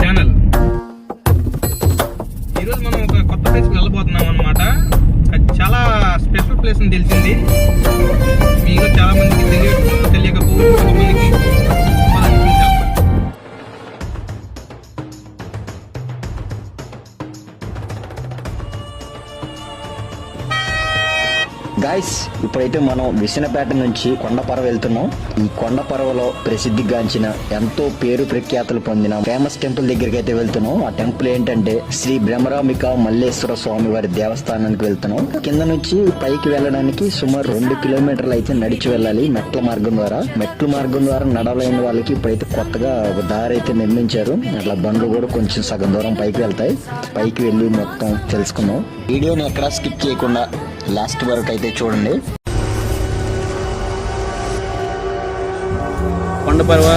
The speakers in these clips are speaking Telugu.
ఛానల్ ఈరోజు మనం ఒక కొత్త ప్లేస్కి వెళ్ళబోతున్నాం అనమాట చాలా స్పెషల్ ప్లేస్ అని తెలిసింది. మీకు చాలా మందికి తెలియదు తెలియకపోవచ్చు కొంతమందికి గాయస్ ఇప్పుడైతే మనం విసనపేట నుంచి కొండపరవ వెళ్తున్నాం. ఈ కొండపర్వలో ప్రసిద్ధిగాంచిన ఎంతో పేరు ప్రఖ్యాతులు పొందిన ఫేమస్ టెంపుల్ దగ్గరికి అయితే వెళ్తున్నాం. ఆ టెంపుల్ ఏంటంటే శ్రీ బ్రహ్మరామిక మల్లేశ్వర స్వామి వారి దేవస్థానానికి వెళ్తున్నాం. కింద నుంచి పైకి వెళ్ళడానికి సుమారు రెండు కిలోమీటర్లు అయితే నడిచి వెళ్ళాలి మెట్ల మార్గం ద్వారా. మెట్ల మార్గం ద్వారా నడవలేని వాళ్ళకి ఇప్పుడైతే కొత్తగా ఒక దారి అయితే నిర్మించారు. అట్లా బండ్లు కూడా కొంచెం సగం దూరం పైకి వెళ్తాయి. పైకి వెళ్ళి మొత్తం తెలుసుకుందాం. వీడియోని ఎక్కడా స్కిప్ చేయకుండా లాస్ట్ వరకు అయితే చూడండి. కొండపర్వ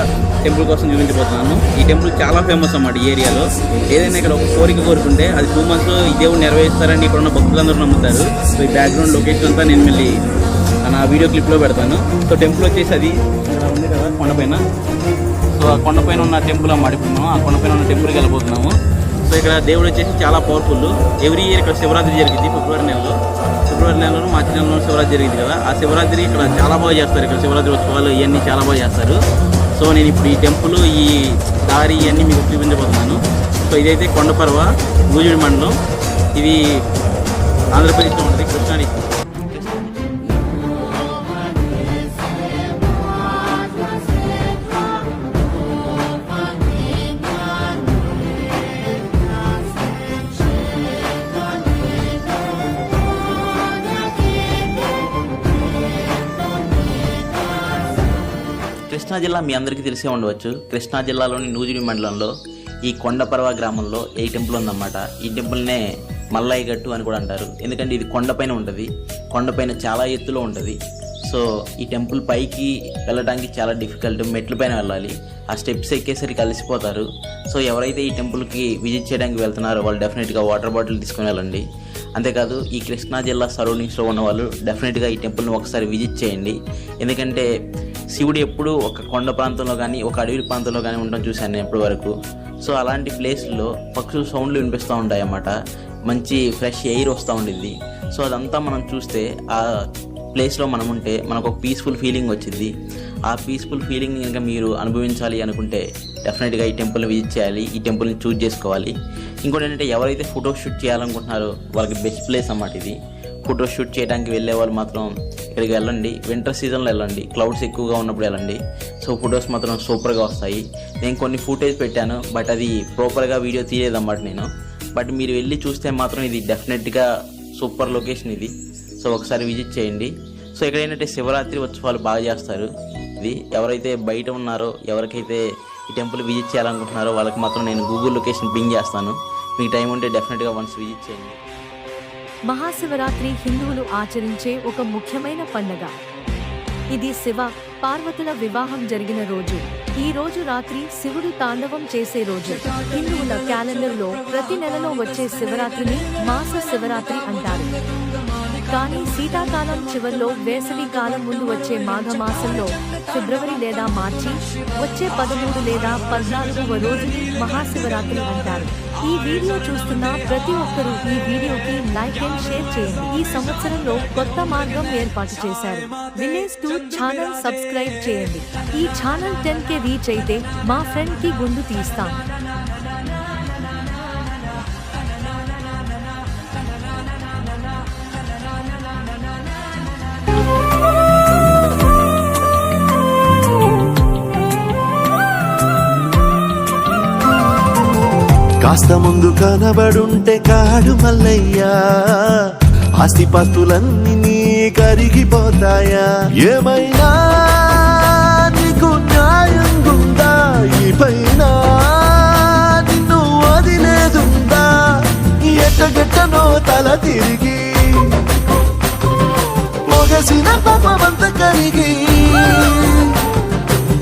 టెంపుల్ కోసం చూపించబోతున్నాను ఈ టెంపుల్ చాలా ఫేమస్ అన్నమాట ఈ ఏరియాలో. ఏదైనా ఇక్కడ ఒక కోరిక కోరుకుంటే అది టూ మంత్స్ ఈ దేవుడు నెరవేరుస్తారని ఇక్కడ ఉన్న భక్తులందరూ నమ్ముతారు. సో ఈ బ్యాక్గ్రౌండ్ లొకేషన్ అంతా నేను మళ్ళీ నా వీడియో క్లిప్లో పెడతాను. సో టెంపుల్ వచ్చేసి అది ఉంది కదా కొండపైన సో ఆ కొండపైన ఉన్న టెంపుల్ అన్నమాట ఇప్పుడు మనం. ఆ కొండపైన ఉన్న టెంపుల్కి వెళ్ళబోతున్నాము. సో ఇక్కడ దేవుడు వచ్చేసి చాలా పవర్ఫుల్ ఎవ్రీ ఇయర్ ఇక్కడ శివరాత్రి జరిగింది ఫిబ్రవరి నెలలో. ఫిబ్రవరి నెలలో మార్చి నెలలో శివరాత్రి జరిగింది కదా. ఆ శివరాత్రి ఇక్కడ చాలా బాగా చేస్తారు. ఇక్కడ శివరాత్రి ఉత్సవాలు ఇవన్నీ చాలా బాగా చేస్తారు. సో నేను ఇప్పుడు ఈ టెంపుల్ ఈ దారి ఇవన్నీ మీకు చూపించబోతున్నాను. సో ఇదైతే కొండపర్వ గూజుడి మండలం. ఇది ఆంధ్రప్రదేశ్లో ఉంటుంది కృష్ణా కృష్ణా జిల్లా మీ అందరికీ తెలిసే ఉండవచ్చు. కృష్ణా జిల్లాలోని నూజిడి మండలంలో ఈ కొండపర్వ గ్రామంలో ఈ టెంపుల్ ఉందన్నమాట? ఈ టెంపుల్నే మల్లయ్య గట్టు అని కూడా అంటారు. ఎందుకంటే ఇది కొండపైన ఉంటుంది. కొండపైన చాలా ఎత్తులో ఉంటుంది. సో ఈ టెంపుల్ పైకి వెళ్ళడానికి చాలా డిఫికల్ట్. మెట్ల పైన వెళ్ళాలి. ఆ స్టెప్స్ ఎక్కేసరికి కలిసిపోతారు సో ఎవరైతే ఈ టెంపుల్కి విజిట్ చేయడానికి వెళ్తున్నారో వాళ్ళు డెఫినెట్గా వాటర్ బాటిల్ తీసుకుని వెళ్ళండి. అంతేకాదు ఈ కృష్ణా జిల్లా సరౌండింగ్స్లో ఉన్న వాళ్ళు డెఫినెట్గా ఈ టెంపుల్ని ఒకసారి విజిట్ చేయండి. ఎందుకంటే శివుడు ఎప్పుడు ఒక కొండ ప్రాంతంలో కానీ ఒక అడవి ప్రాంతంలో కానీ ఉండడం చూశాను నేను ఇప్పటి వరకు సో అలాంటి ప్లేస్లో పక్షుల సౌండ్లు వినిపిస్తూ ఉంటాయి అన్నమాట మంచి ఫ్రెష్ ఎయిర్ వస్తూ ఉండిద్ది. సో అదంతా మనం చూస్తే ఆ ప్లేస్లో మనం ఉంటే మనకు ఒక పీస్ఫుల్ ఫీలింగ్ వచ్చింది ఆ పీస్ఫుల్ ఫీలింగ్ కనుక మీరు అనుభవించాలి అనుకుంటే డెఫినెట్గా ఈ టెంపుల్ని విజిట్ చేయాలి ఈ టెంపుల్ని చూజ్ చేసుకోవాలి. ఇంకోటి ఏంటంటే ఎవరైతే ఫోటో షూట్ చేయాలనుకుంటున్నారో వాళ్ళకి బెస్ట్ ప్లేస్ అన్నమాట ఇది. ఫోటో షూట్ చేయడానికి వెళ్ళే వాళ్ళు మాత్రం ఇక్కడికి వెళ్ళండి. వింటర్ సీజన్లో వెళ్ళండి. క్లౌడ్స్ ఎక్కువగా ఉన్నప్పుడు వెళ్ళండి. సో ఫొటోస్ మాత్రం సూపర్గా వస్తాయి. నేను కొన్ని ఫుటేజ్ పెట్టాను బట్ అది ప్రాపర్గా వీడియో తీయలేదన్నమాట నేను. బట్ మీరు వెళ్ళి చూస్తే మాత్రం ఇది డెఫినెట్గా సూపర్ లొకేషన్ ఇది. సో ఒకసారి విజిట్ చేయండి. సో ఇక్కడ ఏంటంటే శివరాత్రి ఉత్సవాలు బాగా చేస్తారు ఇది ఎవరైతే బయట ఉన్నారో ఎవరికైతే ఈ టెంపుల్ విజిట్ చేయాలనుకుంటున్నారో వాళ్ళకి మాత్రం నేను గూగుల్ లొకేషన్ పింగ్ చేస్తాను. మీకు టైం ఉంటే డెఫినెట్గా వన్స్ విజిట్ చేయండి. మహాశివరాత్రి హిందువులు ఆచరించే ఒక ముఖ్యమైన పండగ. ఇది శివ పార్వతుల వివాహం జరిగిన రోజు. ఈ రోజు రాత్రి శివుడు తాండవం చేసే రోజు. హిందువుల క్యాలెండర్లో ప్రతి నెలలో వచ్చే శివరాత్రిని మాస శివరాత్రి అంటారు. కానీ శీతాకాలం చివర్లో వేసవి కాలం ముందు వచ్చే మాఘమాసంలో ఫిబ్రవరి లేదా మార్చి వచ్చే పదమూడు లేదా పద్నాలుగవ రోజుని మహాశివరాత్రి అంటారు. ఈ వీడియో చూస్తున్న ప్రతి ఒక్కరూ ఈ వీడియోకి లైక్ అండ్ షేర్ చేయండి. ఈ సంవత్సరంలో కొత్త మార్గం ఏర్పాటు చేశారు. విలేజ్ టూర్ ఛానల్ సబ్స్క్రైబ్ చేయండి. ఈ ఛానల్ టెన్ కే రీచ్ అయితే మా ఫ్రెండ్కి గుండు తీస్తాం. కాస్త ముందు కనబడుంటే కాడు మల్లయ్యా. ఆస్తిపాస్తులన్నీ నీ కరిగిపోతాయా. ఏమైనా నీకు న్యాయం ఉందా ఈ పైన నిన్ను వదిలేదుందా? ఎట్టగెట్టనో తల తిరిగి. పొగ పాపమంత కరిగి.